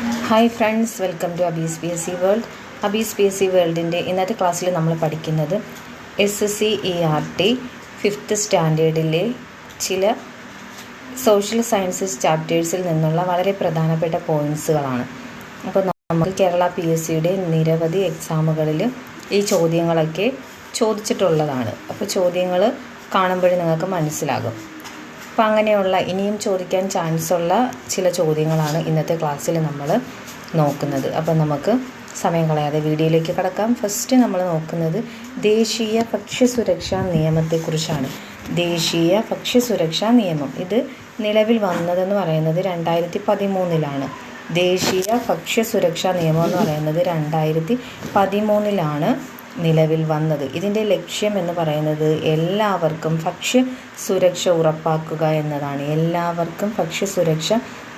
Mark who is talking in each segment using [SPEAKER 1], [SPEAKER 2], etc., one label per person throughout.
[SPEAKER 1] Hi friends welcome to Abees P S C world Abees P S C വേൾഡിന്റെ ഇന്നത്തെ ക്ലാസ്സിൽ നമ്മൾ പഠിക്കുന്നത് S C E R T fifth സ്റ്റാൻഡേർഡിലെ ചില social sciences ചാപ്റ്റേഴ്സിൽ നിന്നുള്ള വളരെ പ്രധാനപ്പെട്ട പോയിൻസുകളാണ് അപ്പോൾ നമുക്ക് കേരള പി എസ് സിയുടെ നിരവധി എക്സാമുകളിൽ ഈ ചോദ്യങ്ങളൊക്കെ ചോദിച്ചിട്ടുള്ളതാണ്. അപ്പോൾ ചോദ്യങ്ങൾ കാണുമ്പോഴേ നിങ്ങൾക്ക് മനസ്സിലാകും. അപ്പോൾ അങ്ങനെയുള്ള ഇനിയും ചോദിക്കാൻ ചാൻസ് ഉള്ള ചില ചോദ്യങ്ങളാണ് ഇന്നത്തെ ക്ലാസ്സിൽ നമ്മൾ നോക്കുന്നത്. അപ്പം നമുക്ക് സമയം കളയാതെ വീഡിയോയിലേക്ക് കടക്കാം. ഫസ്റ്റ് നമ്മൾ നോക്കുന്നത് ദേശീയ ഭക്ഷ്യസുരക്ഷാ നിയമത്തെക്കുറിച്ചാണ്. ദേശീയ ഭക്ഷ്യസുരക്ഷാ നിയമം. ഇത് നിലവിൽ വന്നതെന്ന് പറയുന്നത് രണ്ടായിരത്തി പതിമൂന്നിലാണ് ദേശീയ ഭക്ഷ്യസുരക്ഷാ നിയമം എന്ന് പറയുന്നത് രണ്ടായിരത്തി പതിമൂന്നിലാണ് നിലവിൽ വന്നത്. ഇതിന്റെ ലക്ഷ്യം എന്ന് പറയുന്നത് എല്ലാവർക്കും ഭക്ഷ്യ സുരക്ഷ ഉറപ്പാക്കുക എന്നതാണ്. എല്ലാവർക്കും ഭക്ഷ്യ സുരക്ഷ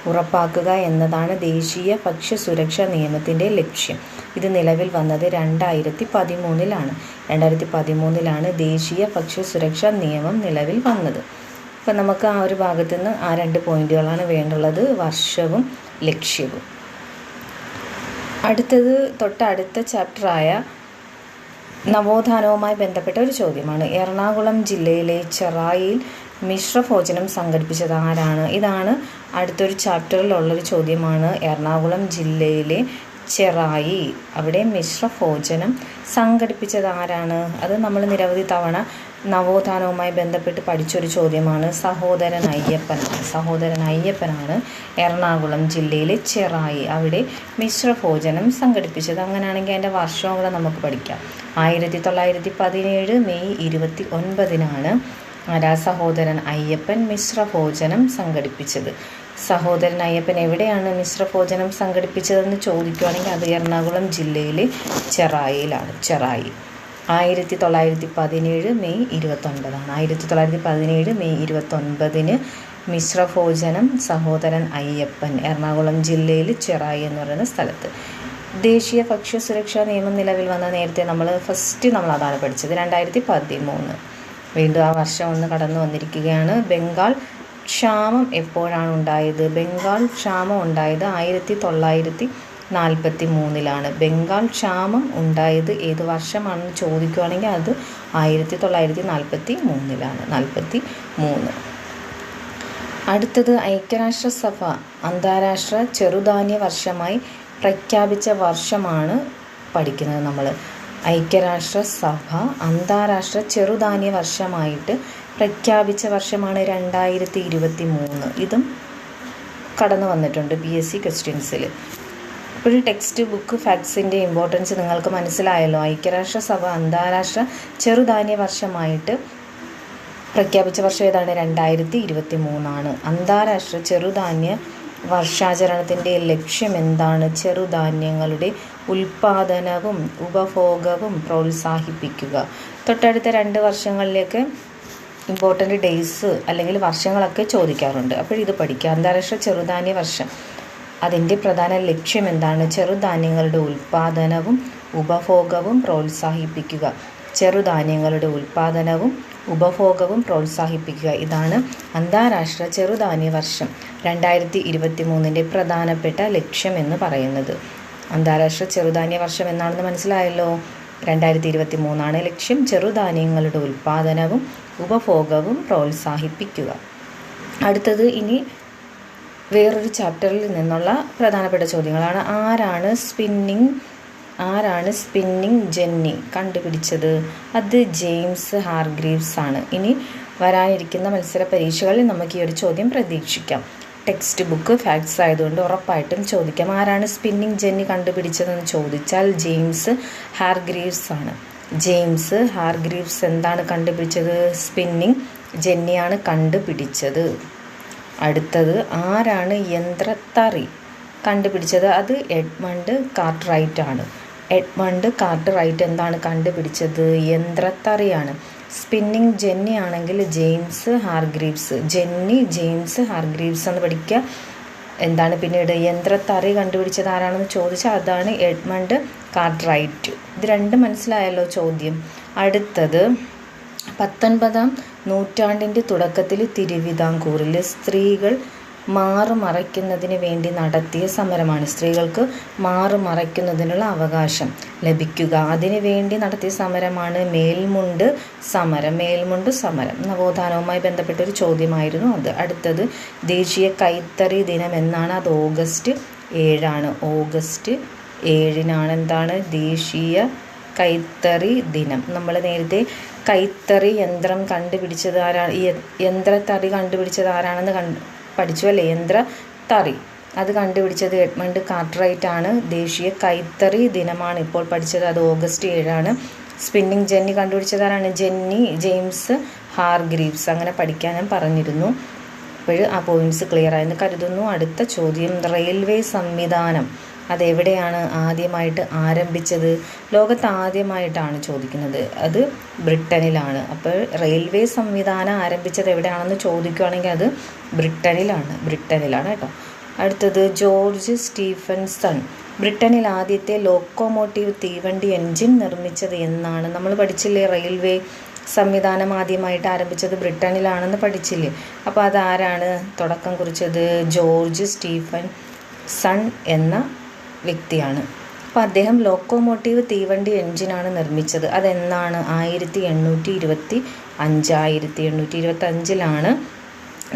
[SPEAKER 1] ഉറപ്പാക്കുക എന്നതാണ് ദേശീയ ഭക്ഷ്യ സുരക്ഷാ നിയമത്തിന്റെ ലക്ഷ്യം. ഇത് നിലവിൽ വന്നത് രണ്ടായിരത്തി പതിമൂന്നിലാണ് രണ്ടായിരത്തി പതിമൂന്നിലാണ് ദേശീയ ഭക്ഷ്യ സുരക്ഷാ നിയമം നിലവിൽ വന്നത്. അപ്പം നമുക്ക് ആ ഒരു ഭാഗത്തു നിന്ന് ആ രണ്ട് പോയിന്റുകളാണ് വേണ്ടുള്ളത്. വർഷവും ലക്ഷ്യവും. അടുത്തത് തൊട്ടടുത്ത ചാപ്റ്ററായ നവോത്ഥാനവുമായി ബന്ധപ്പെട്ട ഒരു ചോദ്യമാണ്. എറണാകുളം ജില്ലയിലെ ചെറായിയിൽ മിശ്രഭോജനം സംഘടിപ്പിച്ചത് ആരാണ്? ഇതാണ് അടുത്തൊരു ചാപ്റ്ററിലുള്ളൊരു ചോദ്യമാണ്. എറണാകുളം ജില്ലയിലെ ചെറായി അവിടെ മിശ്രഭോജനം സംഘടിപ്പിച്ചത് ആരാണ്? അത് നമ്മൾ നിരവധി തവണ നവോത്ഥാനവുമായി ബന്ധപ്പെട്ട് പഠിച്ചൊരു ചോദ്യമാണ് സഹോദരൻ അയ്യപ്പനാണ് സഹോദരൻ അയ്യപ്പനാണ് എറണാകുളം ജില്ലയിലെ ചെറായി. അവിടെ മിശ്രഭോജനം സംഘടിപ്പിച്ചത്. അങ്ങനെയാണെങ്കിൽ അതിന്റെ വർഷവും കൂടെ നമുക്ക് പഠിക്കാം. ആയിരത്തി തൊള്ളായിരത്തി പതിനേഴ് മെയ് ഇരുപത്തി ഒൻപതിനാണ് സഹോദരൻ അയ്യപ്പൻ മിശ്രഭോജനം സംഘടിപ്പിച്ചത്. സഹോദരൻ അയ്യപ്പൻ എവിടെയാണ് മിശ്രഭോജനം സംഘടിപ്പിച്ചതെന്ന് ചോദിക്കുകയാണെങ്കിൽ അത് എറണാകുളം ജില്ലയിലെ ചെറായിയിലാണ്. ചെറായി. ആയിരത്തി തൊള്ളായിരത്തി പതിനേഴ് മെയ് ഇരുപത്തൊൻപതാണ്. ആയിരത്തി തൊള്ളായിരത്തി പതിനേഴ് മെയ് ഇരുപത്തൊൻപതിന് മിശ്രഭോജനം സഹോദരൻ അയ്യപ്പൻ എറണാകുളം ജില്ലയിൽ ചെറായി എന്ന് പറയുന്ന സ്ഥലത്ത്. ദേശീയ ഭക്ഷ്യ സുരക്ഷാ നിയമം നിലവിൽ വന്ന നേരത്തെ നമ്മൾ ഫസ്റ്റ് നമ്മൾ അതാണ് പഠിച്ചത് രണ്ടായിരത്തി പതിമൂന്ന് വീണ്ടും ആ വർഷം ഒന്ന് കടന്നു വന്നിരിക്കുകയാണ്. ബംഗാൾ ക്ഷാമം എപ്പോഴാണ് ഉണ്ടായത്? ബംഗാൾ ക്ഷാമം ഉണ്ടായത് ആയിരത്തി തൊള്ളായിരത്തി നാൽപ്പത്തി മൂന്നിലാണ് ബംഗാൾ ക്ഷാമം ഉണ്ടായത് ഏത് വർഷമാണെന്ന് ചോദിക്കുകയാണെങ്കിൽ അത് ആയിരത്തി തൊള്ളായിരത്തി നാൽപ്പത്തി മൂന്നിലാണ് നാൽപ്പത്തി മൂന്ന് അടുത്തത് ഐക്യരാഷ്ട്രസഭ. അന്താരാഷ്ട്ര ചെറുധാന്യ വർഷമായി പ്രഖ്യാപിച്ച വർഷമാണ് പഠിക്കുന്നത് നമ്മൾ ഐക്യരാഷ്ട്ര സഭ അന്താരാഷ്ട്ര ചെറുധാന്യ വർഷമായിട്ട് പ്രഖ്യാപിച്ച വർഷമാണ് രണ്ടായിരത്തി ഇരുപത്തി മൂന്ന് ഇതും കടന്നു വന്നിട്ടുണ്ട് പി എസ് സി ക്വസ്റ്റ്യൻസിൽ ഒരു ടെക്സ്റ്റ് ബുക്ക് ഫാക്ട്സിന്റെ ഇമ്പോർട്ടൻസ് നിങ്ങൾക്ക് മനസ്സിലായല്ലോ. ഐക്യരാഷ്ട്രസഭ അന്താരാഷ്ട്ര ചെറുധാന്യ വർഷമായിട്ട് പ്രഖ്യാപിച്ച വർഷം ഏതാണ്? രണ്ടായിരത്തി ഇരുപത്തി മൂന്നാണ് അന്താരാഷ്ട്ര ചെറുധാന്യ വർഷാചരണത്തിന്റെ ലക്ഷ്യം എന്താണ്? ചെറുധാന്യങ്ങളുടെ ഉൽപാദനവും ഉപഭോഗവും പ്രോത്സാഹിപ്പിക്കുക. തൊട്ടടുത്ത രണ്ട് വർഷങ്ങളിലേക്ക് ഇമ്പോർട്ടന്റ് ഡേയ്സ് അല്ലെങ്കിൽ വർഷങ്ങളൊക്കെ ചോദിക്കാറുണ്ട്. അപ്പോൾ ഇത് പഠിക്കുക. അന്താരാഷ്ട്ര ചെറുധാന്യ വർഷം. അതിന്റെ പ്രധാന ലക്ഷ്യം എന്താണ്? ചെറുധാന്യങ്ങളുടെ ഉൽപ്പാദനവും ഉപഭോഗവും പ്രോത്സാഹിപ്പിക്കുക. ചെറുധാന്യങ്ങളുടെ ഉൽപ്പാദനവും ഉപഭോഗവും പ്രോത്സാഹിപ്പിക്കുക. ഇതാണ് അന്താരാഷ്ട്ര ചെറുധാന്യ വർഷം. രണ്ടായിരത്തി ഇരുപത്തി മൂന്നിന്റെ പ്രധാനപ്പെട്ട ലക്ഷ്യം എന്ന് പറയുന്നത്. അന്താരാഷ്ട്ര ചെറുധാന്യ വർഷം എന്നാണെന്ന് മനസ്സിലായല്ലോ? രണ്ടായിരത്തി ഇരുപത്തി മൂന്നാണ് ലക്ഷ്യം. ചെറുധാന്യങ്ങളുടെ ഉൽപ്പാദനവും ഉപഭോഗവും പ്രോത്സാഹിപ്പിക്കുക. അടുത്തത് ഇനി വേറൊരു ചാപ്റ്ററിൽ നിന്നുള്ള പ്രധാനപ്പെട്ട ചോദ്യങ്ങളാണ്. ആരാണ് സ്പിന്നിങ് ആരാണ് സ്പിന്നിങ് ജെന്നി? കണ്ടുപിടിച്ചത് അത് ജെയിംസ് ഹാർഗ്രീവ്സ് ആണ്. ഇനി വരാനിരിക്കുന്ന മത്സര പരീക്ഷകളിൽ നമുക്ക് ഈ ഒരു ചോദ്യം പ്രതീക്ഷിക്കാം. ടെക്സ്റ്റ് ബുക്ക് ഫാക്ട്സ് ആയതുകൊണ്ട് ഉറപ്പായിട്ടും ചോദിക്കാം. ആരാണ് സ്പിന്നിങ് ജെന്നി കണ്ടുപിടിച്ചതെന്ന് ചോദിച്ചാൽ ജെയിംസ് ഹാർഗ്രീവ്സ് ആണ്. ജെയിംസ് ഹാർഗ്രീവ്സ് എന്താണ് കണ്ടുപിടിച്ചത്? സ്പിന്നിങ് ജെന്നിയാണ് കണ്ടുപിടിച്ചത്. അടുത്തത് ആരാണ് യന്ത്രത്തറി? കണ്ടുപിടിച്ചത് അത് എഡ്മണ്ട് കാർട്ട്റൈറ്റ് ആണ് എഡ്മണ്ട് കാർട്ട്റൈറ്റ് എന്താണ് കണ്ടുപിടിച്ചത്? യന്ത്രത്തറിയാണ്. സ്പിന്നിങ് ജെന്നി ആണെങ്കിൽ James Hargreaves. Jenny James Hargreaves എന്ന് പഠിക്കുക. എന്താണ് പിന്നീട് യന്ത്രത്തറി കണ്ടുപിടിച്ചത് ആരാണെന്ന് ചോദിച്ചാൽ അതാണ് എഡ്മണ്ട് കാർട്ട്റൈറ്റ്. ഇത് രണ്ട് മനസ്സിലായല്ലോ ചോദ്യം. അടുത്തത് പത്തൊൻപതാം നൂറ്റാണ്ടിന്റെ തുടക്കത്തിൽ തിരുവിതാംകൂറിൽ സ്ത്രീകൾ മാറുമറയ്ക്കുന്നതിന് വേണ്ടി നടത്തിയ സമരമാണ്. സ്ത്രീകൾക്ക് മാറുമറയ്ക്കുന്നതിനുള്ള അവകാശം ലഭിക്കുക. അതിനു വേണ്ടി നടത്തിയ സമരമാണ് മേൽമുണ്ട് സമരം. മേൽമുണ്ട് സമരം. നവോത്ഥാനവുമായി ബന്ധപ്പെട്ട ഒരു ചോദ്യമായിരുന്നു അത്. അടുത്തത് ദേശീയ കൈത്തറി ദിനം എന്നാണ്. അത് ഓഗസ്റ്റ് ഏഴാണ്. ഓഗസ്റ്റ് ഏഴിനാണ് എന്താണ്? ദേശീയ കൈത്തറി ദിനം. നമ്മൾ നേരത്തെ കൈത്തറി യന്ത്രം കണ്ടുപിടിച്ചത് ആരാണ് യന്ത്രത്തറി കണ്ടുപിടിച്ചത് ആരാണെന്ന് കണ്ട് പഠിച്ചു അല്ലേ? യന്ത്രത്തറി. അത് കണ്ടുപിടിച്ചത് എഡ്മണ്ട് കാർട്ട്റൈറ്റ് ആണ്. ദേശീയ കൈത്തറി ദിനമാണ് ഇപ്പോൾ പഠിച്ചത്. അത് ഓഗസ്റ്റ് ഏഴാണ്. സ്പിന്നിങ് ജെന്നി കണ്ടുപിടിച്ചത് ആരാണ്? Jenny James Hargreaves. അങ്ങനെ പഠിക്കാൻ ഞാൻ പറഞ്ഞിരുന്നു. അപ്പോൾ ആ പോയിന്റ്സ് ക്ലിയർ ആയെന്ന് കരുതുന്നു. അടുത്ത ചോദ്യം റെയിൽവേ സംവിധാനം. അതെവിടെയാണ് ആദ്യമായിട്ട് ആരംഭിച്ചത്? ലോകത്ത് ആദ്യമായിട്ടാണ് ചോദിക്കുന്നത്. അത് ബ്രിട്ടനിലാണ്. അപ്പോൾ റെയിൽവേ സംവിധാനം ആരംഭിച്ചത് എവിടെയാണെന്ന് ചോദിക്കുകയാണെങ്കിൽ അത് ബ്രിട്ടനിലാണ്. ബ്രിട്ടനിലാണ് കേട്ടോ. അടുത്തത് ജോർജ് സ്റ്റീഫൻസൺ. ബ്രിട്ടനിൽ ആദ്യത്തെ ലോക്കോമോട്ടീവ് തീവണ്ടി എൻജിൻ നിർമ്മിച്ചത് എന്നാണ്. നമ്മൾ പഠിച്ചില്ലേ റെയിൽവേ സംവിധാനം ആദ്യമായിട്ട് ആരംഭിച്ചത് ബ്രിട്ടനിലാണെന്ന് പഠിച്ചില്ലേ? അപ്പോൾ അതാരാണ് തുടക്കം കുറിച്ചത്? ജോർജ് സ്റ്റീഫൻ സൺ എന്ന വ്യക്തിയാണ്. അപ്പോൾ അദ്ദേഹം ലോക്കോമോട്ടീവ് തീവണ്ടി എഞ്ചിനാണ് നിർമ്മിച്ചത്. അതെന്നാണ്? ആയിരത്തി എണ്ണൂറ്റി ഇരുപത്തി അഞ്ച് ആയിരത്തി എണ്ണൂറ്റി ഇരുപത്തി അഞ്ചിലാണ്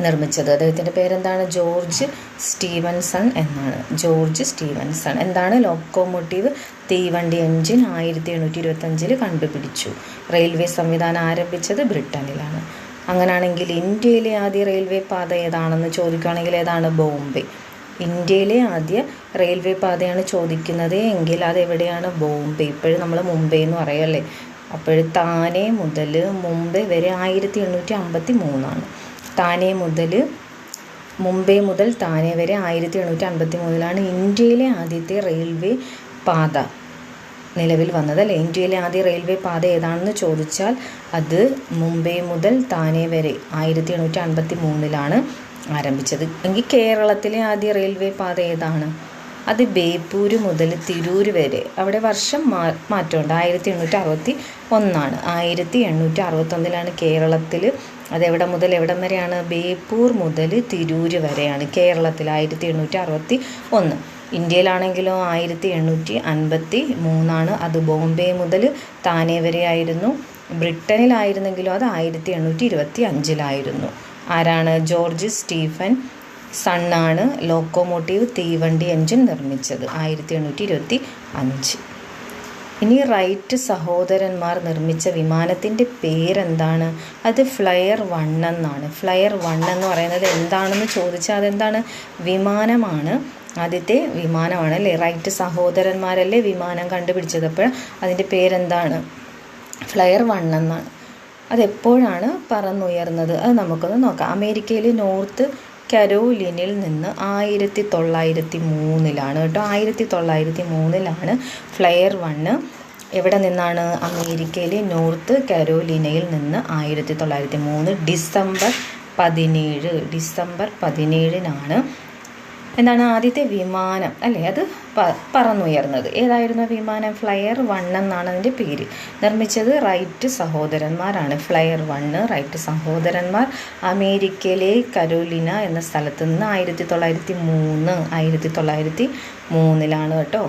[SPEAKER 1] നിർമ്മിച്ചത്. അദ്ദേഹത്തിന്റെ പേരെന്താണ്? ജോർജ് സ്റ്റീവൻസൺ എന്നാണ്. George Stephenson. എന്താണ് ലോക്കോമോട്ടീവ് തീവണ്ടി എഞ്ചിൻ ആയിരത്തി എണ്ണൂറ്റി ഇരുപത്തഞ്ചിൽ കണ്ടുപിടിച്ചു. റെയിൽവേ സംവിധാനം ആരംഭിച്ചത് ബ്രിട്ടനിലാണ്. അങ്ങനെയാണെങ്കിൽ ഇന്ത്യയിലെ ആദ്യ റെയിൽവേ പാത ഏതാണെന്ന് ചോദിക്കുകയാണെങ്കിൽ ഏതാണ്? ബോംബെ. ഇന്ത്യയിലെ ആദ്യ റെയിൽവേ പാതയാണ് ചോദിക്കുന്നത് എങ്കിൽ അതെവിടെയാണ്? ബോംബെ. ഇപ്പോഴും നമ്മൾ മുംബൈ എന്ന് പറയല്ലേ അപ്പോൾ താനെ മുതൽ മുംബൈ വരെ ആയിരത്തി എണ്ണൂറ്റി അമ്പത്തി മൂന്നാണ് താനെ മുതൽ മുംബൈ മുതൽ താനെ വരെ ആയിരത്തി എണ്ണൂറ്റി അൻപത്തി മൂന്നിലാണ് ഇന്ത്യയിലെ ആദ്യത്തെ റെയിൽവേ പാത നിലവിൽ വന്നത് അല്ലേ? ഇന്ത്യയിലെ ആദ്യ റെയിൽവേ പാത ഏതാണെന്ന് ചോദിച്ചാൽ അത് മുംബൈ മുതൽ താനെ വരെ ആയിരത്തി എണ്ണൂറ്റി അൻപത്തി മൂന്നിലാണ് ആരംഭിച്ചത്. എങ്കിൽ കേരളത്തിലെ ആദ്യ റെയിൽവേ പാത ഏതാണ്? അത് ബേപ്പൂര് മുതൽ തിരൂര് വരെ. അവിടെ വർഷം മാ മാറ്റമുണ്ട്. ആയിരത്തി എണ്ണൂറ്റി അറുപത്തി ഒന്നാണ് ആയിരത്തി എണ്ണൂറ്റി അറുപത്തൊന്നിലാണ് കേരളത്തിൽ അതെവിടെ മുതൽ എവിടെ വരെയാണ്? ബേപ്പൂർ മുതൽ തിരൂര് വരെയാണ് കേരളത്തിൽ ആയിരത്തി എണ്ണൂറ്റി അറുപത്തി ഒന്ന് ഇന്ത്യയിലാണെങ്കിലോ ആയിരത്തി എണ്ണൂറ്റി അൻപത്തി മൂന്നാണ് അത് ബോംബെ മുതൽ താനെ വരെയായിരുന്നു. ബ്രിട്ടനിലായിരുന്നെങ്കിലോ അത് ആയിരത്തി എണ്ണൂറ്റി ഇരുപത്തി അഞ്ചിലായിരുന്നു ആരാണ്? ജോർജ് സ്റ്റീഫൻ സണ്ണാണ് ലോക്കോമോട്ടീവ് തീവണ്ടി എഞ്ചിൻ നിർമ്മിച്ചത് ആയിരത്തി എണ്ണൂറ്റി ഇരുപത്തി അഞ്ച് ഇനി റൈറ്റ് സഹോദരന്മാർ നിർമ്മിച്ച വിമാനത്തിന്റെ പേരെന്താണ്? അത് ഫ്ലയർ വൺ എന്നാണ്. ഫ്ലയർ വൺ എന്ന് പറയുന്നത് എന്താണെന്ന് ചോദിച്ചാൽ അതെന്താണ്? വിമാനമാണ്. ആദ്യത്തെ വിമാനമാണ് അല്ലേ? റൈറ്റ് സഹോദരന്മാരല്ലേ വിമാനം കണ്ടുപിടിച്ചത് അപ്പോൾ അതിന്റെ പേരെന്താണ്? ഫ്ലയർ വൺ എന്നാണ്. അതെപ്പോഴാണ് പറന്നുയർന്നത്? അത് നമുക്കൊന്ന് നോക്കാം. അമേരിക്കയിലെ നോർത്ത് കരോലിനിൽ നിന്ന് ആയിരത്തി തൊള്ളായിരത്തി മൂന്നിലാണ് കേട്ടോ. ആയിരത്തി തൊള്ളായിരത്തി മൂന്നിലാണ് ഫ്ലയർ വണ്ണ്. എവിടെ നിന്നാണ് അമേരിക്കയിലെ നോർത്ത് കരോലിനയിൽ നിന്ന് ആയിരത്തി തൊള്ളായിരത്തി മൂന്ന് ഡിസംബർ പതിനേഴ്. ഡിസംബർ പതിനേഴിനാണ് എന്താണ് ആദ്യത്തെ വിമാനം അല്ലേ? അത് പറന്നുയർന്നത്. ഏതായിരുന്നു വിമാനം? ഫ്ലയർ വൺ എന്നാണ് അതിന്റെ പേര്. നിർമ്മിച്ചത് റൈറ്റ് സഹോദരന്മാരാണ്. ഫ്ലയർ വണ്ണ് റൈറ്റ് സഹോദരന്മാർ. അമേരിക്കയിലെ കരോലിന എന്ന സ്ഥലത്ത് നിന്ന് ആയിരത്തി തൊള്ളായിരത്തി മൂന്ന് ആയിരത്തി തൊള്ളായിരത്തി മൂന്നിലാണ് കേട്ടോ.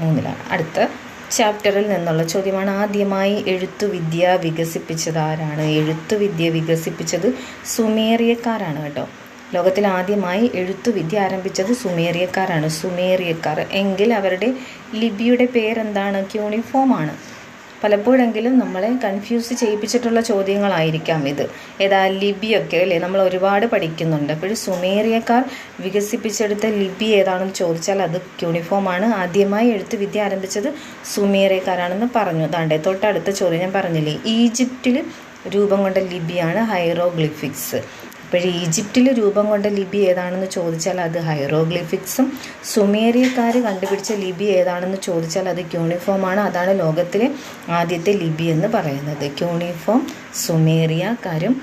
[SPEAKER 1] മൂന്നിലാണ്. അടുത്ത ചാപ്റ്ററിൽ നിന്നുള്ള ചോദ്യമാണ് ആദ്യമായി എഴുത്തുവിദ്യ വികസിപ്പിച്ചത് ആരാണ്? എഴുത്തുവിദ്യ വികസിപ്പിച്ചത് സുമേറിയക്കാരാണ് കേട്ടോ. ലോകത്തിൽ ആദ്യമായി എഴുത്തുവിദ്യ ആരംഭിച്ചത് സുമേറിയക്കാരാണ്. സുമേറിയക്കാർ. എങ്കിൽ അവരുടെ ലിപിയുടെ പേരെന്താണ്? ക്യൂണിഫോം ആണ്. പലപ്പോഴെങ്കിലും നമ്മളെ കൺഫ്യൂസ് ചെയ്യിപ്പിച്ചിട്ടുള്ള ചോദ്യങ്ങളായിരിക്കാം ഇത്. ഏതാ? ലിപിയൊക്കെ അല്ലേ? നമ്മൾ ഒരുപാട് പഠിക്കുന്നുണ്ട്. അപ്പോൾ സുമേറിയക്കാർ വികസിപ്പിച്ചെടുത്ത ലിപി ഏതാണെന്ന് ചോദിച്ചാൽ അത് ക്യൂണിഫോം ആണ്. ആദ്യമായി എഴുത്ത് വിദ്യ ആരംഭിച്ചത് സുമേറിയക്കാരാണെന്ന് പറഞ്ഞു. താണ്ടേ തൊട്ടടുത്ത ചോദ്യം ഞാൻ പറഞ്ഞില്ലേ? ഈജിപ്തിൽ രൂപം കൊണ്ട ലിപിയാണ് ഹൈറോഗ്ലിഫിക്സ്. അപ്പോൾ ഈജിപ്തിൽ രൂപം കൊണ്ട ലിപി ഏതാണെന്ന് ചോദിച്ചാൽ അത് ഹൈറോഗ്ലിഫിക്സും സുമേറിയക്കാർ കണ്ടുപിടിച്ച ലിപി ഏതാണെന്ന് ചോദിച്ചാൽ അത് ക്യൂണിഫോമാണ്. അതാണ് ലോകത്തിലെ ആദ്യത്തെ ലിപി എന്ന് പറയുന്നത്. ക്യൂണിഫോം സുമേറിയക്കാരും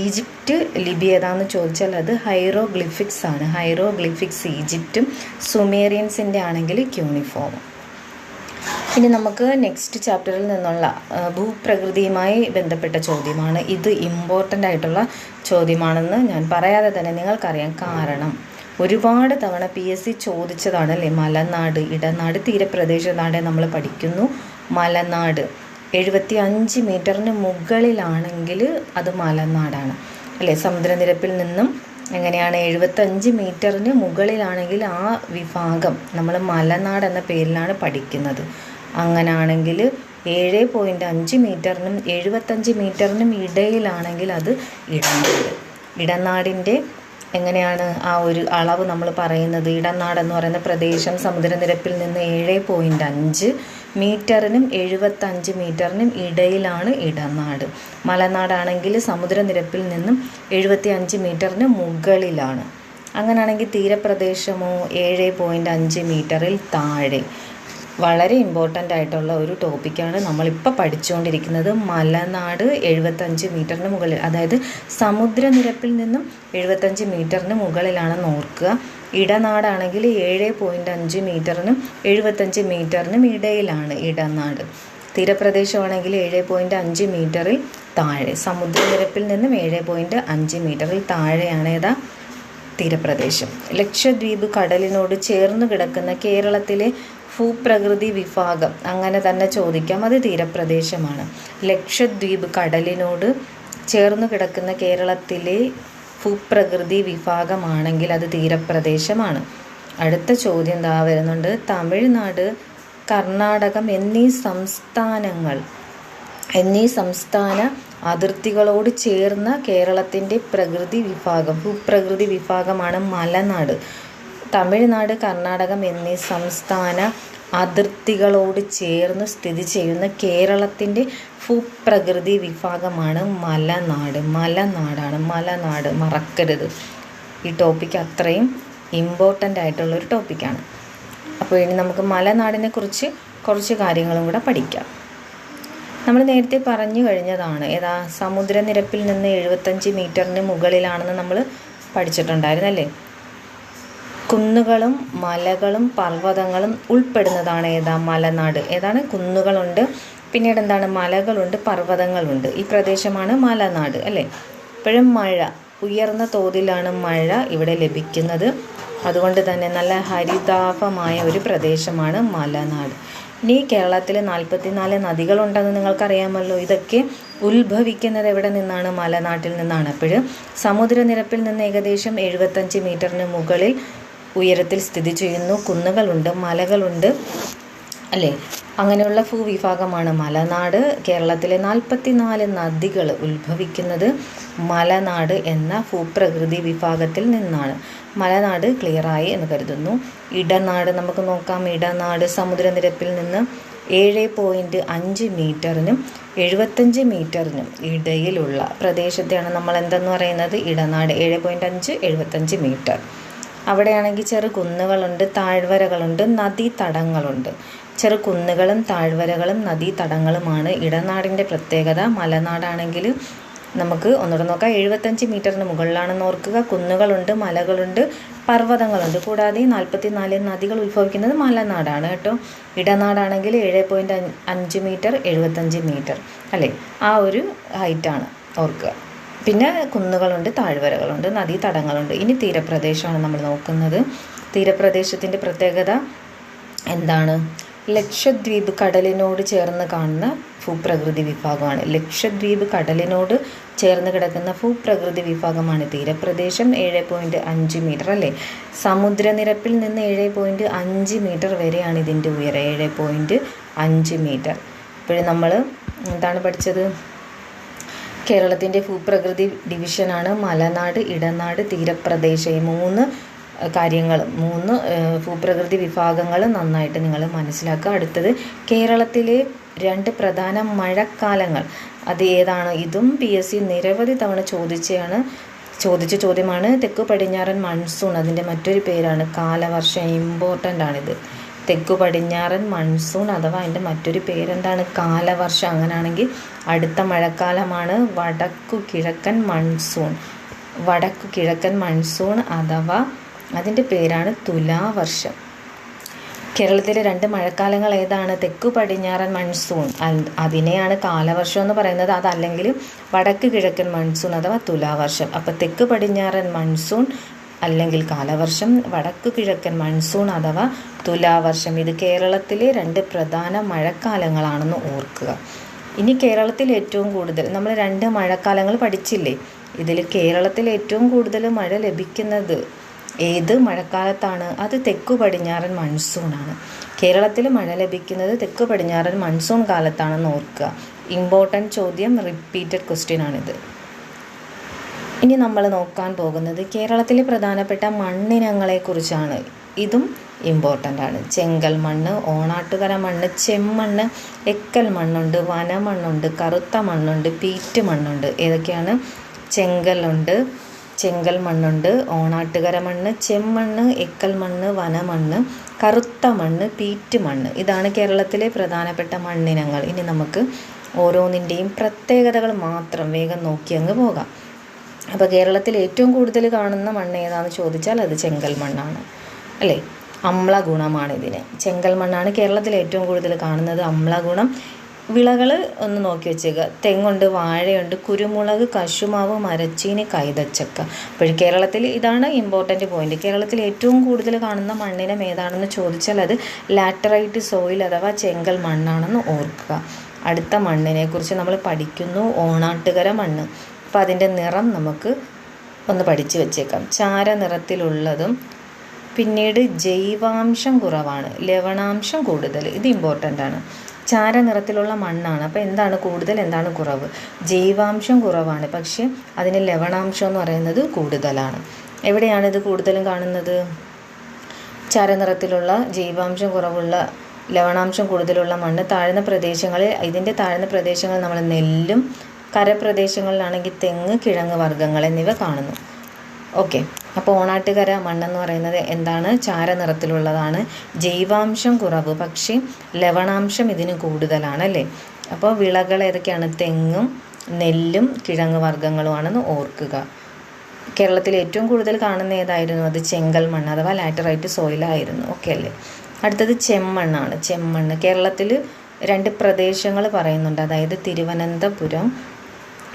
[SPEAKER 1] ഈജിപ്റ്റ് ലിപി ഏതാണെന്ന് ചോദിച്ചാൽ അത് ഹൈറോഗ്ലിഫിക്സ് ആണ് ഹൈറോഗ്ലിഫിക്സ് ഈജിപ്റ്റും സുമേറിയൻസിന്റെ ആണെങ്കിൽ ക്യൂണിഫോം ഇനി നമുക്ക് നെക്സ്റ്റ് ചാപ്റ്ററിൽ നിന്നുള്ള ഭൂപ്രകൃതിയുമായി ബന്ധപ്പെട്ട ചോദ്യമാണ്. ഇത് ഇമ്പോർട്ടന്റ് ആയിട്ടുള്ള ചോദ്യമാണെന്ന് ഞാൻ പറയാതെ തന്നെ നിങ്ങൾക്കറിയാം കാരണം. ഒരുപാട് തവണ പി എസ് സി ചോദിച്ചതാണ് അല്ലേ? മലനാട് ഇടനാട് തീരപ്രദേശ നാട് നമ്മൾ പഠിക്കുന്നു. മലനാട് എഴുപത്തി അഞ്ച് മീറ്ററിന് മുകളിലാണെങ്കിൽ അത് മലനാടാണ്. അല്ലേ? സമുദ്രനിരപ്പിൽ നിന്നും എങ്ങനെയാണ് എഴുപത്തഞ്ച് മീറ്ററിന് മുകളിലാണെങ്കിൽ ആ വിഭാഗം നമ്മൾ മലനാട് എന്ന പേരിലാണ് പഠിക്കുന്നത്. അങ്ങനാണെങ്കിൽ ഏഴ് പോയിന്റ് അഞ്ച് മീറ്ററിനും എഴുപത്തഞ്ച് മീറ്ററിനും ഇടയിലാണെങ്കിൽ അത് ഇടനാട്. ഇടനാടിന്റെ എങ്ങനെയാണ് ആ ഒരു അളവ് നമ്മൾ പറയുന്നത്? ഇടനാട് എന്ന് പറയുന്ന പ്രദേശം സമുദ്രനിരപ്പിൽ നിന്ന് ഏഴ് പോയിന്റ് അഞ്ച് മീറ്ററിനും എഴുപത്തഞ്ച് മീറ്ററിനും ഇടയിലാണ് ഇടനാട്. മലനാടാണെങ്കിൽ സമുദ്രനിരപ്പിൽ നിന്നും എഴുപത്തി അഞ്ച് മീറ്ററിന് മുകളിലാണ്. അങ്ങനെയാണെങ്കിൽ തീരപ്രദേശമോ ഏഴ് പോയിന്റ് അഞ്ച് മീറ്ററിൽ താഴെ. വളരെ ഇമ്പോർട്ടന്റ് ആയിട്ടുള്ള ഒരു ടോപ്പിക്കാണ് നമ്മളിപ്പോൾ പഠിച്ചുകൊണ്ടിരിക്കുന്നത് മലനാട് എഴുപത്തഞ്ച് മീറ്ററിന് മുകളിൽ അതായത് സമുദ്രനിരപ്പിൽ നിന്നും എഴുപത്തഞ്ച് മീറ്ററിന് മുകളിലാണെന്ന് ഓർക്കുക. ഇടനാടാണെങ്കിൽ ഏഴ് പോയിന്റ് അഞ്ച് മീറ്ററിനും എഴുപത്തഞ്ച് മീറ്ററിനും ഇടയിലാണ് ഇടനാട്. തീരപ്രദേശമാണെങ്കിൽ ഏഴ് പോയിന്റ് അഞ്ച് മീറ്ററിൽ താഴെ സമുദ്രനിരപ്പിൽ നിന്നും ഏഴ് പോയിന്റ് അഞ്ച് മീറ്ററിൽ താഴെയാണ് ഏതാ? തീരപ്രദേശം. ലക്ഷദ്വീപ് കടലിനോട് ചേർന്ന് കിടക്കുന്ന കേരളത്തിലെ ഭൂപ്രകൃതി വിഭാഗം. അങ്ങനെ തന്നെ ചോദിക്കാം. അത് തീരപ്രദേശമാണ്. ലക്ഷദ്വീപ് കടലിനോട് ചേർന്ന് കിടക്കുന്ന കേരളത്തിലെ ഭൂപ്രകൃതി വിഭാഗമാണെങ്കിൽ അത് തീരപ്രദേശമാണ്. അടുത്ത ചോദ്യം എന്താ വരുന്നുണ്ട്. തമിഴ്നാട് കർണാടകം എന്നീ സംസ്ഥാനങ്ങൾ എന്നീ സംസ്ഥാന അതിർത്തികളോട് ചേർന്ന കേരളത്തിന്റെ പ്രകൃതി വിഭാഗം. ഭൂപ്രകൃതി വിഭാഗമാണ് മലനാട്. തമിഴ്നാട് കർണാടകം എന്നീ സംസ്ഥാന അതിർത്തികളോട് ചേർന്ന് സ്ഥിതി ചെയ്യുന്ന കേരളത്തിന്റെ ഭൂപ്രകൃതി വിഭാഗമാണ് മലനാട്. മലനാടാണ്. മലനാട് മറക്കരുത്. ഈ ടോപ്പിക്ക് അത്രയും ഇമ്പോർട്ടന്റ് ആയിട്ടുള്ളൊരു ടോപ്പിക്കാണ് അപ്പോൾ ഇനി നമുക്ക് മലനാടിനെ കുറിച്ച് കുറച്ച് കാര്യങ്ങളും കൂടെ പഠിക്കാം. നമ്മൾ നേരത്തെ പറഞ്ഞു കഴിഞ്ഞതാണ് ഏതാ സമുദ്രനിരപ്പിൽ നിന്ന് എഴുപത്തഞ്ച് മീറ്ററിന് മുകളിലാണെന്ന് നമ്മൾ പഠിച്ചിട്ടുണ്ടായിരുന്നല്ലേ? കുന്നുകളും മലകളും പർവതങ്ങളും ഉൾപ്പെടുന്നതാണ് ഏതാ മലനാട്. ഏതാണ്? കുന്നുകളുണ്ട്. പിന്നീട് എന്താണ്? മലകളുണ്ട് പർവതങ്ങളുണ്ട്. ഈ പ്രദേശമാണ് മലനാട് അല്ലേ? ഇപ്പോഴും മഴ ഉയർന്ന തോതിലാണ് മഴ ഇവിടെ ലഭിക്കുന്നത്. അതുകൊണ്ട് തന്നെ നല്ല ഹരിതാഭമായ ഒരു പ്രദേശമാണ് മലനാട്. ഇനി കേരളത്തിൽ നാൽപ്പത്തിനാല് നദികളുണ്ടെന്ന് നിങ്ങൾക്കറിയാമല്ലോ. ഇതൊക്കെ ഉത്ഭവിക്കുന്നത് എവിടെ നിന്നാണ്? മലനാട്ടിൽ നിന്നാണ്. അപ്പോൾ സമുദ്രനിരപ്പിൽ നിന്ന് ഏകദേശം എഴുപത്തഞ്ച് മീറ്ററിന് മുകളിൽ ഉയരത്തിൽ സ്ഥിതി ചെയ്യുന്നു. കുന്നുകളുണ്ട് മലകളുണ്ട് അല്ലേ? അങ്ങനെയുള്ള ഭൂവിഭാഗമാണ് മലനാട്. കേരളത്തിലെ നാൽപ്പത്തിനാല് നദികൾ ഉത്ഭവിക്കുന്നത് മലനാട് എന്ന ഭൂപ്രകൃതി വിഭാഗത്തിൽ നിന്നാണ്. മലനാട് ക്ലിയറായി എന്ന് കരുതുന്നു. ഇടനാട് നമുക്ക് നോക്കാം. ഇടനാട് സമുദ്രനിരപ്പിൽ നിന്ന് ഏഴ് പോയിന്റ് അഞ്ച് മീറ്ററിനും എഴുപത്തഞ്ച് മീറ്ററിനും ഇടയിലുള്ള പ്രദേശത്തെയാണ് നമ്മൾ എന്തെന്ന് പറയുന്നത്? ഇടനാട്. ഏഴ് പോയിന്റ് അഞ്ച് എഴുപത്തഞ്ച് മീറ്റർ. അവിടെയാണെങ്കിൽ ചെറു കുന്നുകളുണ്ട് താഴ്വരകളുണ്ട് നദീതടങ്ങളുണ്ട്. ചെറു കുന്നുകളും താഴ്വരകളും നദീതടങ്ങളുമാണ് ഇടനാടിന്റെ പ്രത്യേകത. മലനാടാണെങ്കിൽ നമുക്ക് ഒന്നുകൂടെ നോക്കാം. എഴുപത്തഞ്ച് മീറ്ററിന് മുകളിലാണെന്ന് ഓർക്കുക. കുന്നുകളുണ്ട് മലകളുണ്ട് പർവതങ്ങളുണ്ട്. കൂടാതെ നാൽപ്പത്തി നാല് നദികൾ ഉത്ഭവിക്കുന്നത് മലനാടാണ് കേട്ടോ. ഇടനാടാണെങ്കിൽ ഏഴ് പോയിന്റ് അഞ്ച് മീറ്റർ എഴുപത്തഞ്ച് മീറ്റർ. അല്ലേ? ആ ഒരു ഹൈറ്റാണ്. ഓർക്കുക. പിന്നെ കുന്നുകളുണ്ട് താഴ്വരകളുണ്ട് നദീതടങ്ങളുണ്ട്. ഇനി തീരപ്രദേശമാണ് നമ്മൾ നോക്കുന്നത്. തീരപ്രദേശത്തിന്റെ പ്രത്യേകത എന്താണ്? ലക്ഷദ്വീപ് കടലിനോട് ചേർന്ന് കാണുന്ന ഭൂപ്രകൃതി വിഭാഗമാണ്. ലക്ഷദ്വീപ് കടലിനോട് ചേർന്ന് കിടക്കുന്ന ഭൂപ്രകൃതി വിഭാഗമാണ് തീരപ്രദേശം. ഏഴ് പോയിന്റ് അഞ്ച് മീറ്റർ അല്ലേ? സമുദ്രനിരപ്പിൽ നിന്ന് ഏഴ് പോയിന്റ് അഞ്ച് മീറ്റർ വരെയാണ് ഇതിന്റെ ഉയരം. ഏഴ് പോയിന്റ് അഞ്ച് മീറ്റർ. ഇപ്പോഴും നമ്മൾ എന്താണ് പഠിച്ചത്? കേരളത്തിന്റെ ഭൂപ്രകൃതി ഡിവിഷനാണ് മലനാട് ഇടനാട് തീരപ്രദേശം. ഈ മൂന്ന് കാര്യങ്ങൾ മൂന്ന് ഭൂപ്രകൃതി വിഭാഗങ്ങൾ നന്നായിട്ട് നിങ്ങൾ മനസ്സിലാക്കുക. അടുത്തത് കേരളത്തിലെ രണ്ട് പ്രധാന മഴക്കാലങ്ങൾ. അത് ഏതാണ്? ഇതും പി എസ് സി നിരവധി തവണ ചോദിച്ചാണ് ചോദിച്ച ചോദ്യമാണ് തെക്ക് പടിഞ്ഞാറൻ മൺസൂൺ. അതിന്റെ മറ്റൊരു പേരാണ് കാലവർഷം. ഇമ്പോർട്ടന്റ് ആണിത്. തെക്കു പടിഞ്ഞാറൻ മൺസൂൺ അഥവാ അതിന്റെ മറ്റൊരു പേരെന്താണ്? കാലവർഷം. അങ്ങനെയാണെങ്കിൽ അടുത്ത മഴക്കാലമാണ് വടക്കു കിഴക്കൻ മൺസൂൺ. വടക്കു കിഴക്കൻ മൺസൂൺ അഥവാ അതിന്റെ പേരാണ് തുലാവർഷം. കേരളത്തിലെ രണ്ട് മഴക്കാലങ്ങൾ ഏതാണ്? തെക്കു പടിഞ്ഞാറൻ മൺസൂൺ. അതിനെയാണ് കാലവർഷം എന്ന് പറയുന്നത്. അതല്ലെങ്കിൽ വടക്ക് കിഴക്കൻ മൺസൂൺ അഥവാ തുലാവർഷം. അപ്പോൾ തെക്ക് പടിഞ്ഞാറൻ മൺസൂൺ അല്ലെങ്കിൽ കാലവർഷം വടക്ക് കിഴക്കൻ മൺസൂൺ അഥവാ തുലാവർഷം. ഇത് കേരളത്തിലെ രണ്ട് പ്രധാന മഴക്കാലങ്ങളാണെന്ന് ഓർക്കുക. ഇനി കേരളത്തിൽ ഏറ്റവും കൂടുതൽ നമ്മൾ രണ്ട് മഴക്കാലങ്ങൾ പഠിച്ചില്ലേ? ഇതിൽ കേരളത്തിൽ ഏറ്റവും കൂടുതൽ മഴ ലഭിക്കുന്നത് ഏത് മഴക്കാലത്താണ്? അത് തെക്കു പടിഞ്ഞാറൻ മൺസൂണാണ്. കേരളത്തിൽ മഴ ലഭിക്കുന്നത് തെക്കു പടിഞ്ഞാറൻ മൺസൂൺ കാലത്താണെന്ന് ഓർക്കുക. ഇമ്പോർട്ടന്റ് ചോദ്യം റിപ്പീറ്റഡ് ക്വസ്റ്റ്യൻ ആണിത്. ഇനി നമ്മൾ നോക്കാൻ പോകുന്നത് കേരളത്തിലെ പ്രധാനപ്പെട്ട മണ്ണിനങ്ങളെക്കുറിച്ചാണ്. ഇതും ഇമ്പോർട്ടന്റ് ആണ്. ചെങ്കൽ മണ്ണ് ഓണാട്ടുകര മണ്ണ് ചെമ്മണ്ണ് എക്കൽ മണ്ണുണ്ട് വനമണ്ണുണ്ട് കറുത്ത മണ്ണുണ്ട് പീറ്റ് മണ്ണുണ്ട്. ഏതൊക്കെയാണ്? ചെങ്കലുണ്ട് ചെങ്കൽ മണ്ണുണ്ട് ഓണാട്ടുകര മണ്ണ് ചെമ്മണ്ണ് എക്കൽ മണ്ണ് വനമണ്ണ് കറുത്ത മണ്ണ് പീറ്റ് മണ്ണ്. ഇതാണ് കേരളത്തിലെ പ്രധാനപ്പെട്ട മണ്ണിനങ്ങൾ. ഇനി നമുക്ക് ഓരോന്നിന്റെയും പ്രത്യേകതകൾ മാത്രം വേഗം നോക്കി അങ്ങ് പോകാം. അപ്പോൾ കേരളത്തിൽ ഏറ്റവും കൂടുതൽ കാണുന്ന മണ്ണ് ഏതാണെന്ന് ചോദിച്ചാൽ അത് ചെങ്കൽ മണ്ണാണ്. അല്ലേ? അമ്ല ഗുണമാണ് ഇതിന് ചെങ്കൽ മണ്ണാണ് കേരളത്തിൽ ഏറ്റവും കൂടുതൽ കാണുന്നത്. അമ്ല ഗുണം വിളകൾ ഒന്ന് നോക്കി വെച്ചേക്കുക തെങ്ങുണ്ട് വാഴയുണ്ട് കുരുമുളക് കശുമാവ് മരച്ചീനി കൈതച്ചക്ക. അപ്പോൾ കേരളത്തിൽ ഇതാണ് ഇമ്പോർട്ടന്റ് പോയിന്റ് കേരളത്തിൽ ഏറ്റവും കൂടുതൽ കാണുന്ന മണ്ണിനം ഏതാണെന്ന് ചോദിച്ചാൽ അത് ലാറ്ററൈറ്റ് സോയിൽ അഥവാ ചെങ്കൽ മണ്ണാണെന്ന് ഓർക്കുക. അടുത്ത മണ്ണിനെക്കുറിച്ച് നമ്മൾ പഠിക്കുന്നു. ഓണാട്ടുകര മണ്ണ്. അപ്പോൾ അതിന്റെ നിറം നമുക്ക് ഒന്ന് പഠിച്ചു വച്ചേക്കാം. ചാര നിറത്തിലുള്ളതും പിന്നീട് ജൈവാംശം കുറവാണ്. ലവണാംശം കൂടുതൽ. ഇത് ഇമ്പോർട്ടന്റ് ആണ്. ചാര നിറത്തിലുള്ള മണ്ണാണ്. അപ്പോൾ എന്താണ് കൂടുതൽ എന്താണ് കുറവ്? ജൈവാംശം കുറവാണ്. പക്ഷേ അതിന് ലവണാംശം എന്ന് പറയുന്നത് കൂടുതലാണ്. എവിടെയാണ് ഇത് കൂടുതലും കാണുന്നത്? ചാര നിറത്തിലുള്ള ജൈവാംശം കുറവുള്ള ലവണാംശം കൂടുതലുള്ള മണ്ണ് താഴ്ന്ന പ്രദേശങ്ങളിൽ ഇതിന്റെ താഴ്ന്ന പ്രദേശങ്ങളിൽ നമ്മൾ നെല്ലും കരപ്രദേശങ്ങളിലാണെങ്കിൽ തെങ്ങ് കിഴങ്ങ് വർഗങ്ങൾ എന്നിവ കാണുന്നു. ഓക്കെ. അപ്പോൾ ഓണാട്ടുകര മണ്ണെന്ന് പറയുന്നത് എന്താണ്? ചാരനിറത്തിലുള്ളതാണ് ജൈവാംശം കുറവ്. പക്ഷേ ലവണാംശം ഇതിന് കൂടുതലാണ് അല്ലേ? അപ്പോൾ വിളകൾ ഏതൊക്കെയാണ്? തെങ്ങും നെല്ലും കിഴങ്ങ് വർഗങ്ങളുമാണെന്ന് ഓർക്കുക. കേരളത്തിൽ ഏറ്റവും കൂടുതൽ കാണുന്ന ഏതായിരുന്നു? അത് ചെങ്കൽ മണ്ണ് അഥവാ ലാറ്ററൈറ്റ് സോയിലായിരുന്നു ഓക്കെ അല്ലേ? അടുത്തത് ചെമ്മണ്ണാണ്. ചെമ്മണ്ണ്. കേരളത്തിൽ രണ്ട് പ്രദേശങ്ങൾ പറയുന്നുണ്ട്. അതായത് തിരുവനന്തപുരം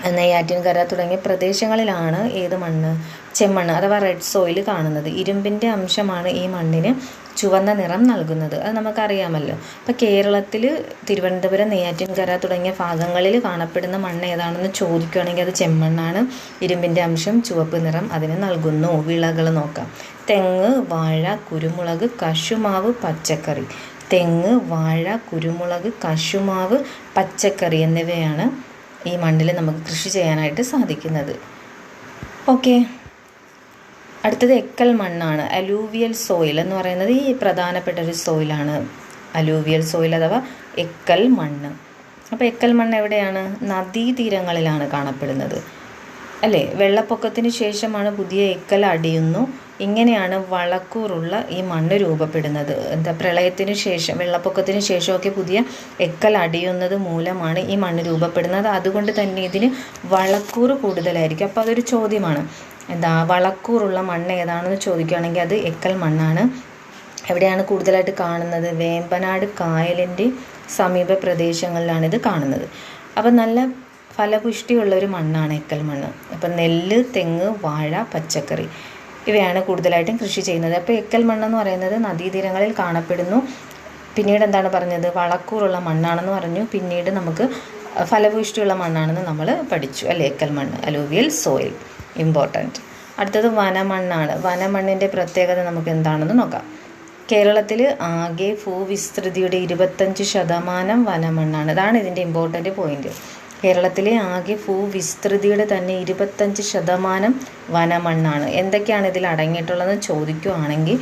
[SPEAKER 1] നെയ്യാറ്റിൻകര തുടങ്ങിയ പ്രദേശങ്ങളിലാണ് ഏത് മണ്ണ്? ചെമ്മണ്ണ് അഥവാ റെഡ് സോയിൽ കാണുന്നത്. ഇരുമ്പിന്റെ അംശമാണ് ഈ മണ്ണിന് ചുവന്ന നിറം നൽകുന്നത്. അത് നമുക്കറിയാമല്ലോ. അപ്പോൾ കേരളത്തിൽ തിരുവനന്തപുരം നെയ്യാറ്റിൻകര തുടങ്ങിയ ഭാഗങ്ങളിൽ കാണപ്പെടുന്ന മണ്ണ് ഏതാണെന്ന് ചോദിക്കുകയാണെങ്കിൽ അത് ചെമ്മണ്ണാണ്. ഇരുമ്പിന്റെ അംശം ചുവപ്പ് നിറം അതിന് നൽകുന്നു. വിളകൾ നോക്കാം. തെങ്ങ് വാഴ കുരുമുളക് കശുമാവ് പച്ചക്കറി. തെങ്ങ് വാഴ കുരുമുളക് കശുമാവ് പച്ചക്കറി എന്നിവയാണ് ഈ മണ്ണിൽ നമുക്ക് കൃഷി ചെയ്യാനായിട്ട് സാധിക്കുന്നത്. ഓക്കെ. അടുത്തത് എക്കൽ മണ്ണാണ്. അലൂവിയൽ സോയിൽ എന്ന് പറയുന്നത് ഈ പ്രധാനപ്പെട്ട ഒരു സോയിലാണ്. അലൂവിയൽ സോയിൽ അഥവാ എക്കൽ മണ്ണ്. അപ്പോൾ എക്കൽ മണ്ണ് എവിടെയാണ്? നദീതീരങ്ങളിലാണ് കാണപ്പെടുന്നത്. അല്ലേ? വെള്ളപ്പൊക്കത്തിന് ശേഷമാണ് പുതിയ എക്കൽ അടിയുന്നു. ഇങ്ങനെയാണ് വളക്കൂറുള്ള ഈ മണ്ണ് രൂപപ്പെടുന്നത്. എന്താ പ്രളയത്തിന് ശേഷം വെള്ളപ്പൊക്കത്തിന് ശേഷമൊക്കെ പുതിയ എക്കൽ അടിയുന്നത് മൂലമാണ് ഈ മണ്ണ് രൂപപ്പെടുന്നത്. അതുകൊണ്ട് തന്നെ ഇതിന് വളക്കൂറ് കൂടുതലായിരിക്കും. അപ്പോൾ അതൊരു ചോദ്യമാണ്. എന്താ വളക്കൂറുള്ള മണ്ണ് ഏതാണെന്ന് ചോദിക്കുകയാണെങ്കിൽ അത് എക്കൽ മണ്ണാണ്. എവിടെയാണ് കൂടുതലായിട്ട് കാണുന്നത്? വേമ്പനാട് കായലിന്റെ സമീപ പ്രദേശങ്ങളിലാണ് ഇത് കാണുന്നത്. അപ്പം നല്ല ഫലപുഷ്ടിയുള്ള ഒരു മണ്ണാണ് എക്കൽ മണ്ണ്. അപ്പം നെല്ല് തെങ്ങ് വാഴ പച്ചക്കറി. ഇവയാണ് കൂടുതലായിട്ടും കൃഷി ചെയ്യുന്നത്. അപ്പോൾ എക്കൽ മണ്ണെന്ന് പറയുന്നത് നദീതീരങ്ങളിൽ കാണപ്പെടുന്നു. പിന്നീട് എന്താണ് പറഞ്ഞത്? വളക്കൂറുള്ള മണ്ണാണെന്ന് പറഞ്ഞു. പിന്നീട് നമുക്ക് ഫലഭൂഷ്ടിയുള്ള മണ്ണാണെന്ന് നമ്മൾ പഠിച്ചു. അല്ലേ? എക്കൽ മണ്ണ് അലൂവിയൽ സോയിൽ. ഇമ്പോർട്ടന്റ് അടുത്തത് വനമണ്ണാണ്. വനമണ്ണിന്റെ പ്രത്യേകത നമുക്ക് എന്താണെന്ന് നോക്കാം. കേരളത്തിൽ ആകെ ഭൂവിസ്തൃതിയുടെ ഇരുപത്തഞ്ച് ശതമാനം വനമണ്ണാണ്. അതാണ് ഇതിന്റെ ഇമ്പോർട്ടന്റ് പോയിന്റ് കേരളത്തിലെ ആകെ ഭൂവിസ്തൃതിയുടെ തന്നെ ഇരുപത്തഞ്ച് ശതമാനം വനമണ്ണാണ്. എന്തൊക്കെയാണ് ഇതിൽ അടങ്ങിയിട്ടുള്ളതെന്ന് ചോദിക്കുകയാണെങ്കിൽ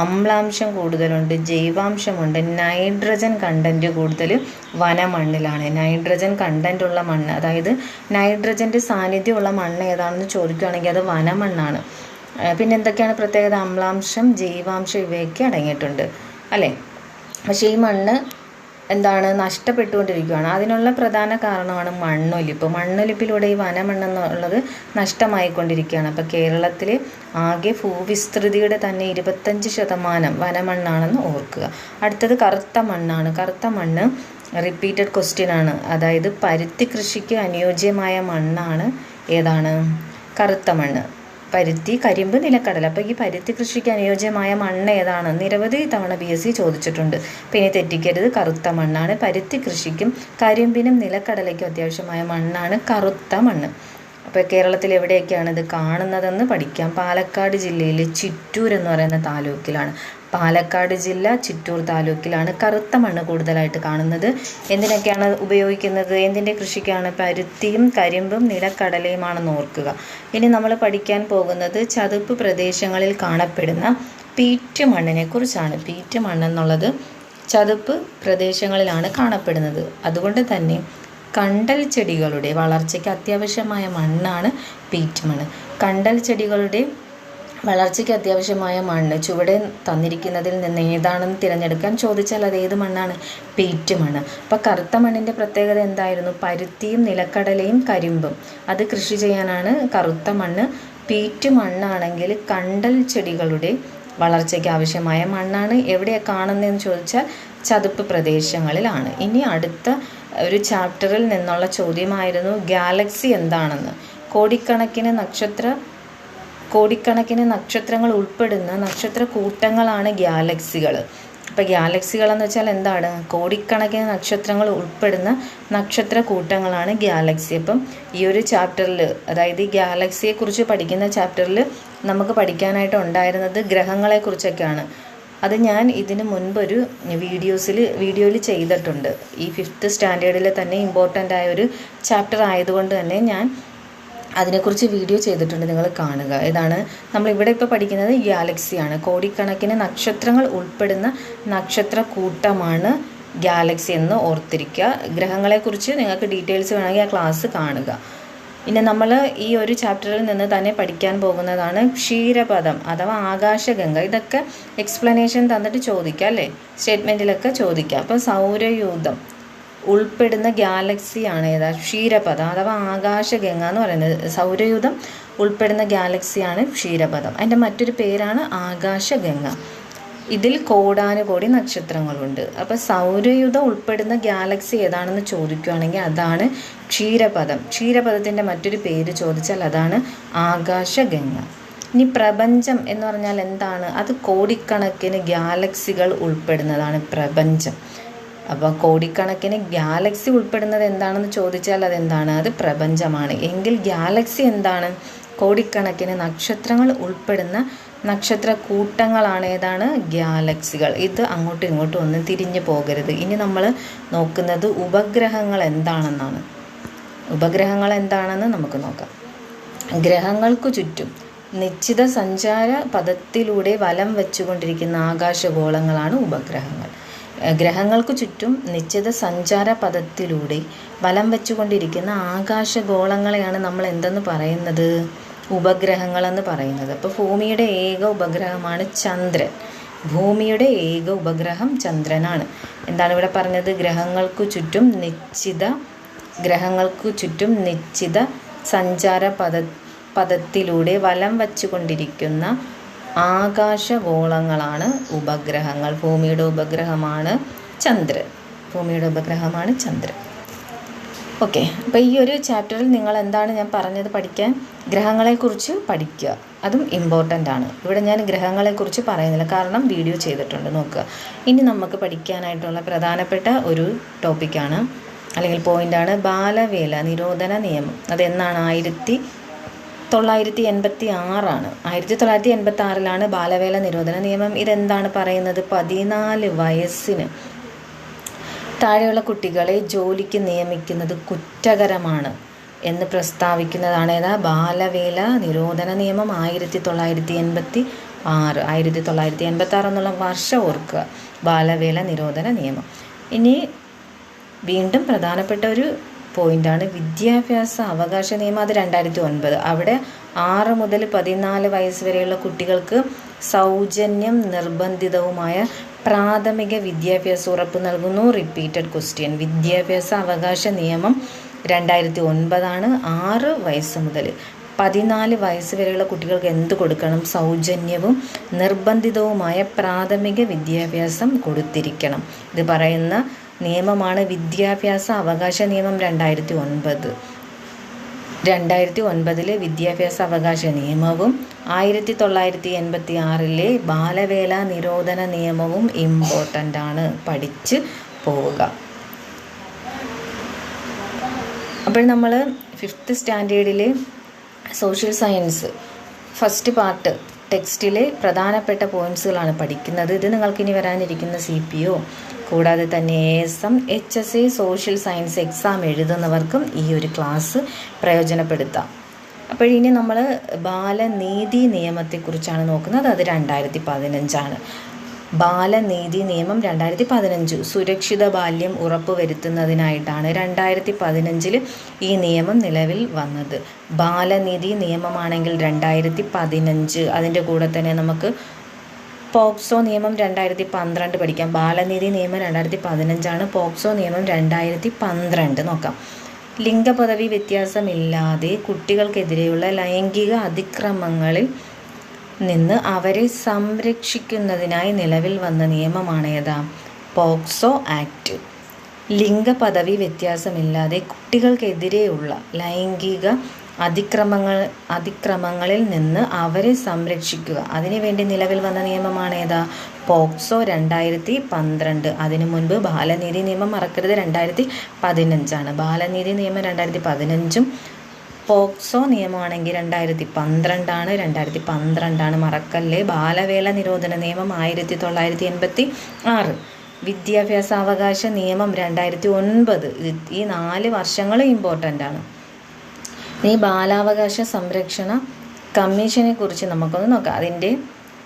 [SPEAKER 1] അമ്ലാംശം കൂടുതലുണ്ട് ജൈവാംശമുണ്ട് നൈട്രജൻ കണ്ടന്റ് കൂടുതൽ വനമണ്ണിലാണ്. നൈട്രജൻ കണ്ടന്റ് ഉള്ള മണ്ണ് അതായത് നൈട്രജന്റെ സാന്നിധ്യമുള്ള മണ്ണ് ഏതാണെന്ന് ചോദിക്കുകയാണെങ്കിൽ അത് വനമണ്ണാണ്. പിന്നെ എന്തൊക്കെയാണ് പ്രത്യേകത? അമ്ലാംശം ജൈവാംശം ഇവയൊക്കെ അടങ്ങിയിട്ടുണ്ട്. അല്ലേ? പക്ഷേ ഈ മണ്ണ് എന്താണ് നഷ്ടപ്പെട്ടുകൊണ്ടിരിക്കുകയാണ്. അതിനുള്ള പ്രധാന കാരണമാണ് മണ്ണൊലിപ്പ്. മണ്ണൊലിപ്പിലൂടെ ഈ വനമണ്ണെന്നുള്ളത് നഷ്ടമായിക്കൊണ്ടിരിക്കുകയാണ്. അപ്പോൾ കേരളത്തിൽ ആകെ ഭൂവിസ്തൃതിയുടെ തന്നെ ഇരുപത്തഞ്ച് ശതമാനം വനമണ്ണാണെന്ന് ഓർക്കുക. അടുത്തത് കറുത്ത മണ്ണാണ്. കറുത്ത മണ്ണ് റിപ്പീറ്റഡ് ക്വസ്റ്റ്യൻ ആണ്. അതായത് പരുത്തി കൃഷിക്ക് അനുയോജ്യമായ മണ്ണാണ് ഏതാണ്? കറുത്ത മണ്ണ്. പരുത്തി കരിമ്പ് നിലക്കടല. അപ്പോൾ ഈ പരുത്തി കൃഷിക്ക് അനുയോജ്യമായ മണ്ണ് ഏതാണ്? നിരവധി തവണ ബി എസ് സി ചോദിച്ചിട്ടുണ്ട്. പിന്നെ തെറ്റിക്കരുത്. കറുത്ത മണ്ണാണ്. പരുത്തി കൃഷിക്കും കരിമ്പിനും നിലക്കടലയ്ക്കും അത്യാവശ്യമായ മണ്ണാണ് കറുത്ത മണ്ണ്. അപ്പോൾ കേരളത്തിൽ എവിടെയൊക്കെയാണ് ഇത് കാണുന്നതെന്ന് പഠിക്കാം. പാലക്കാട് ജില്ലയിലെ ചിറ്റൂർ എന്ന് പറയുന്ന താലൂക്കിലാണ്. പാലക്കാട് ജില്ല ചിറ്റൂർ താലൂക്കിലാണ് കറുത്ത മണ്ണ് കൂടുതലായിട്ട് കാണുന്നത്. എന്തിനൊക്കെയാണ് ഉപയോഗിക്കുന്നത്? എന്തിന്റെ കൃഷിക്കാണ് പരുത്തിയും കരിമ്പും നിലക്കടലയുമാണെന്ന് ഓർക്കുക. ഇനി നമ്മൾ പഠിക്കാൻ പോകുന്നത് ചതുപ്പ് പ്രദേശങ്ങളിൽ കാണപ്പെടുന്ന പീറ്റ് മണ്ണിനെ കുറിച്ചാണ്. പീറ്റ് മണ്ണെന്നുള്ളത് ചതുപ്പ് പ്രദേശങ്ങളിലാണ് കാണപ്പെടുന്നത്. അതുകൊണ്ട് തന്നെ കണ്ടൽ ചെടികളുടെ വളർച്ചയ്ക്ക് അത്യാവശ്യമായ മണ്ണാണ് പീറ്റ് മണ്ണ് കണ്ടൽ ചെടികളുടെ വളർച്ചയ്ക്ക് അത്യാവശ്യമായ മണ്ണ് ചുവടെ തന്നിരിക്കുന്നതിൽ നിന്ന് ഏതാണെന്ന് തിരഞ്ഞെടുക്കാൻ ചോദിച്ചാൽ അത് ഏത് മണ്ണാണ്? പീറ്റ് മണ്ണ്. അപ്പോൾ കറുത്ത മണ്ണിന്റെ പ്രത്യേകത എന്തായിരുന്നു? പരുത്തിയും നിലക്കടലയും കരിമ്പും. അത് കൃഷി ചെയ്യാനാണ് കറുത്ത മണ്ണ്. പീറ്റ് മണ്ണാണെങ്കിൽ കണ്ടൽ ചെടികളുടെ വളർച്ചയ്ക്ക് ആവശ്യമായ മണ്ണാണ്. എവിടെയാണ് കാണുന്നതെന്ന് ചോദിച്ചാൽ ചതുപ്പ് പ്രദേശങ്ങളിലാണ്. ഇനി അടുത്ത ഒരു ചാപ്റ്ററിൽ നിന്നുള്ള ചോദ്യമായിരുന്നു ഗാലക്സി എന്താണെന്ന്. കോടിക്കണക്കിന് നക്ഷത്ര കോടിക്കണക്കിന് നക്ഷത്രങ്ങൾ ഉൾപ്പെടുന്ന നക്ഷത്ര കൂട്ടങ്ങളാണ് ഗ്യാലക്സികൾ അപ്പോൾ ഗാലക്സികൾ എന്ന് വെച്ചാൽ എന്താണ്? കോടിക്കണക്കിന് നക്ഷത്രങ്ങൾ ഉൾപ്പെടുന്ന നക്ഷത്ര കൂട്ടങ്ങളാണ് ഗ്യാലക്സി. അപ്പം ഈ ഒരു ചാപ്റ്ററിൽ അതായത് ഈ ഗ്യാലക്സിയെക്കുറിച്ച് പഠിക്കുന്ന ചാപ്റ്ററിൽ നമുക്ക് പഠിക്കാനായിട്ട് ഉണ്ടായിരുന്നത് ഗ്രഹങ്ങളെക്കുറിച്ചൊക്കെയാണ്. അത് ഞാൻ ഇതിന് മുൻപൊരു വീഡിയോസിൽ വീഡിയോയിൽ ചെയ്തിട്ടുണ്ട്. ഈ ഫിഫ്ത്ത് സ്റ്റാൻഡേർഡിലെ തന്നെ ഇമ്പോർട്ടന്റ് ആയ ഒരു ചാപ്റ്റർ ആയതുകൊണ്ട് തന്നെ ഞാൻ അതിനെക്കുറിച്ച് വീഡിയോ ചെയ്തിട്ടുണ്ട് നിങ്ങൾ കാണുക. ഇതാണ് നമ്മളിവിടെ ഇപ്പോൾ പഠിക്കുന്നത് ഗാലക്സിയാണ്. കോടിക്കണക്കിന് നക്ഷത്രങ്ങൾ ഉൾപ്പെടുന്ന നക്ഷത്ര കൂട്ടമാണ് ഗാലക്സി എന്ന് ഓർത്തിരിക്കുക. ഗ്രഹങ്ങളെക്കുറിച്ച് നിങ്ങൾക്ക് ഡീറ്റെയിൽസ് വേണമെങ്കിൽ ആ ക്ലാസ് കാണുക. പിന്നെ നമ്മൾ ഈ ഒരു ചാപ്റ്ററിൽ നിന്ന് തന്നെ പഠിക്കാൻ പോകുന്നതാണ് ക്ഷീരപദം അഥവാ ആകാശഗംഗ. ഇതൊക്കെ എക്സ്പ്ലനേഷൻ തന്നിട്ട് ചോദിക്കാം അല്ലേ? സ്റ്റേറ്റ്മെന്റിലൊക്കെ ചോദിക്കാം. അപ്പോൾ സൗരയൂഥം. ഉൾപ്പെടുന്ന ഗാലക്സിയാണ് ഏതാ? ക്ഷീരപഥം അഥവാ ആകാശഗംഗ എന്ന് പറയുന്നത്. സൗരയൂഥം ഉൾപ്പെടുന്ന ഗാലക്സിയാണ് ക്ഷീരപഥം. അതിന്റെ മറ്റൊരു പേരാണ് ആകാശഗംഗ. ഇതിൽ കോടാനുകോടി നക്ഷത്രങ്ങളുണ്ട്. അപ്പോൾ സൗരയുധം ഉൾപ്പെടുന്ന ഗാലക്സി ഏതാണെന്ന് ചോദിക്കുകയാണെങ്കിൽ അതാണ് ക്ഷീരപഥം. ക്ഷീരപഥത്തിന്റെ മറ്റൊരു പേര് ചോദിച്ചാൽ അതാണ് ആകാശഗംഗ. ഇനി പ്രപഞ്ചം എന്ന് പറഞ്ഞാൽ എന്താണ്? അത് കോടിക്കണക്കിന് ഗാലക്സികൾ ഉൾപ്പെടുന്നതാണ് പ്രപഞ്ചം. അപ്പോൾ കോടിക്കണക്കിന് ഗാലക്സി ഉൾപ്പെടുന്നത് എന്താണെന്ന് ചോദിച്ചാൽ അതെന്താണ്? അത് പ്രപഞ്ചമാണ്. എങ്കിൽ ഗാലക്സി എന്താണ്? കോടിക്കണക്കിന് നക്ഷത്രങ്ങൾ ഉൾപ്പെടുന്ന നക്ഷത്ര കൂട്ടങ്ങളാണ് ഏതാണ്? ഗ്യാലക്സികൾ ഇത് അങ്ങോട്ടും ഇങ്ങോട്ടും ഒന്നും തിരിഞ്ഞു പോകരുത്. ഇനി നമ്മൾ നോക്കുന്നത് ഉപഗ്രഹങ്ങൾ എന്താണെന്നാണ്. ഉപഗ്രഹങ്ങൾ എന്താണെന്ന് നമുക്ക് നോക്കാം. ഗ്രഹങ്ങൾക്കു ചുറ്റും നിശ്ചിത സഞ്ചാര പദത്തിലൂടെ വലം വെച്ചുകൊണ്ടിരിക്കുന്ന ആകാശഗോളങ്ങളാണ് ഉപഗ്രഹങ്ങൾ. ഗ്രഹങ്ങൾക്ക് ചുറ്റും നിശ്ചിത സഞ്ചാര പദത്തിലൂടെ വലം വെച്ചുകൊണ്ടിരിക്കുന്ന ആകാശഗോളങ്ങളെയാണ് നമ്മൾ എന്തെന്ന് പറയുന്നത്? ഉപഗ്രഹങ്ങളെന്ന് പറയുന്നത്. അപ്പോൾ ഭൂമിയുടെ ഏക ഉപഗ്രഹമാണ് ചന്ദ്രൻ. ഭൂമിയുടെ ഏക ഉപഗ്രഹം ചന്ദ്രനാണ്. എന്താണ് ഇവിടെ പറഞ്ഞത്? ഗ്രഹങ്ങൾക്കു ചുറ്റും നിശ്ചിത ഗ്രഹങ്ങൾക്കു ചുറ്റും നിശ്ചിത സഞ്ചാര പദ പദത്തിലൂടെ വലം വച്ചുകൊണ്ടിരിക്കുന്ന ആകാശഗോളങ്ങളാണ് ഉപഗ്രഹങ്ങൾ. ഭൂമിയുടെ ഉപഗ്രഹമാണ് ചന്ദ്രൻ. ഭൂമിയുടെ ഉപഗ്രഹമാണ് ചന്ദ്രൻ. ഓക്കെ അപ്പോൾ ഈ ഒരു ചാപ്റ്ററിൽ നിങ്ങൾ എന്താണ് ഞാൻ പറഞ്ഞത് പഠിക്കാൻ? ഗ്രഹങ്ങളെക്കുറിച്ച് പഠിക്കുക. അതും ഇമ്പോർട്ടന്റ് ആണ്. ഇവിടെ ഞാൻ ഗ്രഹങ്ങളെക്കുറിച്ച് പറയുന്നില്ല. കാരണം വീഡിയോ ചെയ്തിട്ടുണ്ട്. നോക്കുക. ഇനി നമുക്ക് പഠിക്കാനായിട്ടുള്ള പ്രധാനപ്പെട്ട ഒരു ടോപ്പിക്കാണ് അല്ലെങ്കിൽ പോയിന്റാണ് ബാലവേല നിരോധന നിയമം. അതെന്നാണ്? ആയിരത്തി തൊള്ളായിരത്തി എൺപത്തി ആറാണ് ആയിരത്തി തൊള്ളായിരത്തി എൺപത്തി ആറിലാണ് ബാലവേല നിരോധന നിയമം. ഇതെന്താണ് പറയുന്നത്? പതിനാല് വയസ്സിന് താഴെയുള്ള കുട്ടികളെ ജോലിക്ക് നിയമിക്കുന്നത് കുറ്റകരമാണ് എന്ന് പ്രസ്താവിക്കുന്നതാണ് ഏതാ? ബാലവേല നിരോധന നിയമം ആയിരത്തി തൊള്ളായിരത്തി എൺപത്തി ആറ് ആയിരത്തി തൊള്ളായിരത്തി എൺപത്തി ആറ് എന്നുള്ള വർഷം ഓർക്കുക. ബാലവേല നിരോധന നിയമം. ഇനി വീണ്ടും പ്രധാനപ്പെട്ട ഒരു പോയിന്റാണ് വിദ്യാഭ്യാസ അവകാശ നിയമം അത് രണ്ടായിരത്തി ഒൻപത് അവിടെ ആറ് മുതൽ പതിനാല് വയസ്സ് വരെയുള്ള കുട്ടികൾക്ക് സൗജന്യം നിർബന്ധിതവുമായ പ്രാഥമിക വിദ്യാഭ്യാസ ഉറപ്പ് നൽകുന്നു. റിപ്പീറ്റഡ് ക്വസ്റ്റ്യൻ വിദ്യാഭ്യാസ അവകാശ നിയമം രണ്ടായിരത്തി ഒൻപതാണ് ആറ് വയസ്സ് മുതൽ പതിനാല് വയസ്സ് വരെയുള്ള കുട്ടികൾക്ക് എന്ത് കൊടുക്കണം? സൗജന്യവും നിർബന്ധിതവുമായ പ്രാഥമിക വിദ്യാഭ്യാസം കൊടുത്തിരിക്കണം. ഇത് പറയുന്ന നിയമമാണ് വിദ്യാഭ്യാസ അവകാശ നിയമം രണ്ടായിരത്തി ഒൻപത് രണ്ടായിരത്തി ഒൻപതിലെ വിദ്യാഭ്യാസ അവകാശ നിയമവും ആയിരത്തി തൊള്ളായിരത്തി എൺപത്തി ആറിലെ ബാലവേല നിരോധന നിയമവും ഇമ്പോർട്ടന്റ് ആണ് പഠിച്ച് പോവുക. അപ്പോൾ നമ്മൾ ഫിഫ്ത്ത് സ്റ്റാൻഡേർഡിലെ സോഷ്യൽ സയൻസ് ഫസ്റ്റ് പാർട്ട് ടെക്സ്റ്റിലെ പ്രധാനപ്പെട്ട പോയിന്റ്സുകളാണ് പഠിക്കുന്നത്. ഇത് നിങ്ങൾക്കിനി വരാനിരിക്കുന്ന സി പി ഒ. കൂടാതെ തന്നെ S M H S A social science exam എഴുതുന്നവർക്കും ഈ ഒരു ക്ലാസ് പ്രയോജനപ്പെടുത്താം. അപ്പോൾ ഇനി നമ്മൾ ബാലനീതി നിയമത്തെക്കുറിച്ചാണ് നോക്കുന്നത്. അത് രണ്ടായിരത്തി പതിനഞ്ചാണ് ബാലനീതി നിയമം രണ്ടായിരത്തി പതിനഞ്ച് സുരക്ഷിത ബാല്യം ഉറപ്പുവരുത്തുന്നതിനായിട്ടാണ് രണ്ടായിരത്തി പതിനഞ്ചിൽ ഈ നിയമം നിലവിൽ വന്നത്. ബാലനീതി നിയമമാണെങ്കിൽ രണ്ടായിരത്തി പതിനഞ്ച് അതിന്റെ കൂടെ തന്നെ നമുക്ക് പോക്സോ നിയമം രണ്ടായിരത്തി പന്ത്രണ്ട് പഠിക്കാം. ബാലനീതി നിയമം രണ്ടായിരത്തി പതിനഞ്ചാണ് പോക്സോ നിയമം രണ്ടായിരത്തി പന്ത്രണ്ട് നോക്കാം. ലിംഗപദവി വ്യത്യാസമില്ലാതെ കുട്ടികൾക്കെതിരെയുള്ള ലൈംഗിക അതിക്രമങ്ങളിൽ നിന്ന് അവരെ സംരക്ഷിക്കുന്നതിനായി നിലവിൽ വന്ന നിയമമാണ് ഏതാ? POCSO act. ലിംഗപദവി വ്യത്യാസമില്ലാതെ കുട്ടികൾക്കെതിരെയുള്ള ലൈംഗിക അതിക്രമങ്ങൾ അതിക്രമങ്ങളിൽ നിന്ന് അവരെ സംരക്ഷിക്കുക. അതിനുവേണ്ടി നിലവിൽ വന്ന നിയമമാണ് ഏതാ? പോക്സോ രണ്ടായിരത്തി പന്ത്രണ്ട് അതിനു മുൻപ് ബാലനീതി നിയമം മറക്കരുത് രണ്ടായിരത്തി പതിനഞ്ചാണ് ബാലനീതി നിയമം രണ്ടായിരത്തി പതിനഞ്ചും പോക്സോ നിയമമാണെങ്കിൽ രണ്ടായിരത്തി പന്ത്രണ്ടാണ് രണ്ടായിരത്തി പന്ത്രണ്ടാണ് മറക്കല്ലേ. ബാലവേല നിരോധന നിയമം ആയിരത്തി തൊള്ളായിരത്തി എൺപത്തി ആറ് വിദ്യാഭ്യാസ അവകാശ നിയമം രണ്ടായിരത്തി ഒൻപത് ഈ നാല് വർഷങ്ങൾ ഇമ്പോർട്ടന്റ് ആണ്. ഈ ബാലാവകാശ സംരക്ഷണ കമ്മീഷനെ കുറിച്ച് നമുക്കൊന്ന് നോക്കാം. അതിന്റെ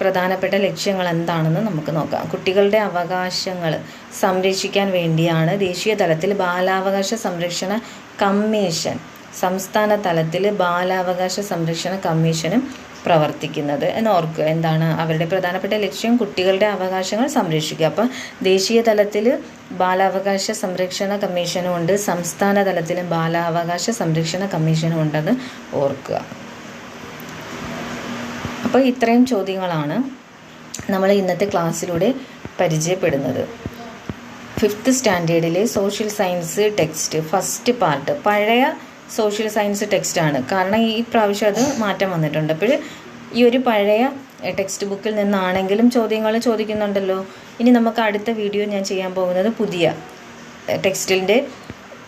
[SPEAKER 1] പ്രധാനപ്പെട്ട ലക്ഷ്യങ്ങൾ എന്താണെന്ന് നമുക്ക് നോക്കാം. കുട്ടികളുടെ അവകാശങ്ങൾ സംരക്ഷിക്കാൻ വേണ്ടിയാണ് ദേശീയ തലത്തിൽ ബാലാവകാശ സംരക്ഷണ കമ്മീഷൻ സംസ്ഥാന തലത്തിൽ ബാലാവകാശ സംരക്ഷണ കമ്മീഷനും പ്രവർത്തിക്കുന്നത് എന്ന് ഓർക്കുക. എന്താണ്? അവരുടെ പ്രധാനപ്പെട്ട ലക്ഷ്യം കുട്ടികളുടെ അവകാശങ്ങൾ സംരക്ഷിക്കുക. അപ്പം ദേശീയ തലത്തിൽ ബാലാവകാശ സംരക്ഷണ കമ്മീഷനും ഉണ്ട്. സംസ്ഥാന തലത്തിലും ബാലാവകാശ സംരക്ഷണ കമ്മീഷനും ഉണ്ടെന്ന് ഓർക്കുക. അപ്പോൾ ഇത്രയും ചോദ്യങ്ങളാണ് നമ്മൾ ഇന്നത്തെ ക്ലാസ്സിലൂടെ പരിചയപ്പെടുന്നത്. Fifth സ്റ്റാൻഡേർഡിലെ social science text first part. പഴയ സോഷ്യൽ സയൻസ് ടെക്സ്റ്റാണ് കാരണം ഈ പ്രാവശ്യം അത് മാറ്റം വന്നിട്ടുണ്ട്. അപ്പോൾ ഈ ഒരു പഴയ ടെക്സ്റ്റ് ബുക്കിൽ നിന്നാണെങ്കിലും ചോദ്യങ്ങൾ ചോദിക്കുന്നുണ്ടല്ലോ. ഇനി നമുക്ക് അടുത്ത വീഡിയോ ഞാൻ ചെയ്യാൻ പോകുന്നത് പുതിയ ടെക്സ്റ്റിന്റെ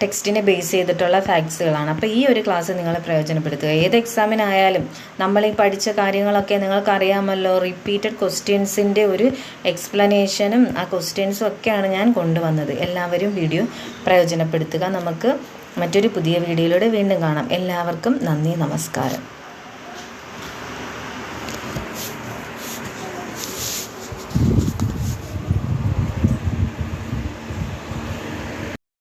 [SPEAKER 1] ടെക്സ്റ്റിനെ ബേസ് ചെയ്തിട്ടുള്ള ഫാക്ട്സുകളാണ് അപ്പോൾ ഈ ഒരു ക്ലാസ് നിങ്ങൾ പ്രയോജനപ്പെടുത്തുക. ഏത് എക്സാമിനായാലും നമ്മൾ ഈ പഠിച്ച കാര്യങ്ങളൊക്കെ നിങ്ങൾക്ക് അറിയാമല്ലോ റിപ്പീറ്റഡ് ക്വസ്റ്റ്യൻസിന്റെ ഒരു എക്സ്പ്ലനേഷനും ആ ക്വസ്റ്റ്യൻസും ഒക്കെയാണ് ഞാൻ കൊണ്ടുവന്നത്. എല്ലാവരും വീഡിയോ പ്രയോജനപ്പെടുത്തുക. നമുക്ക് മറ്റൊരു പുതിയ വീഡിയോയിലൂടെ വീണ്ടും കാണാം. എല്ലാവർക്കും നന്ദി നമസ്കാരം.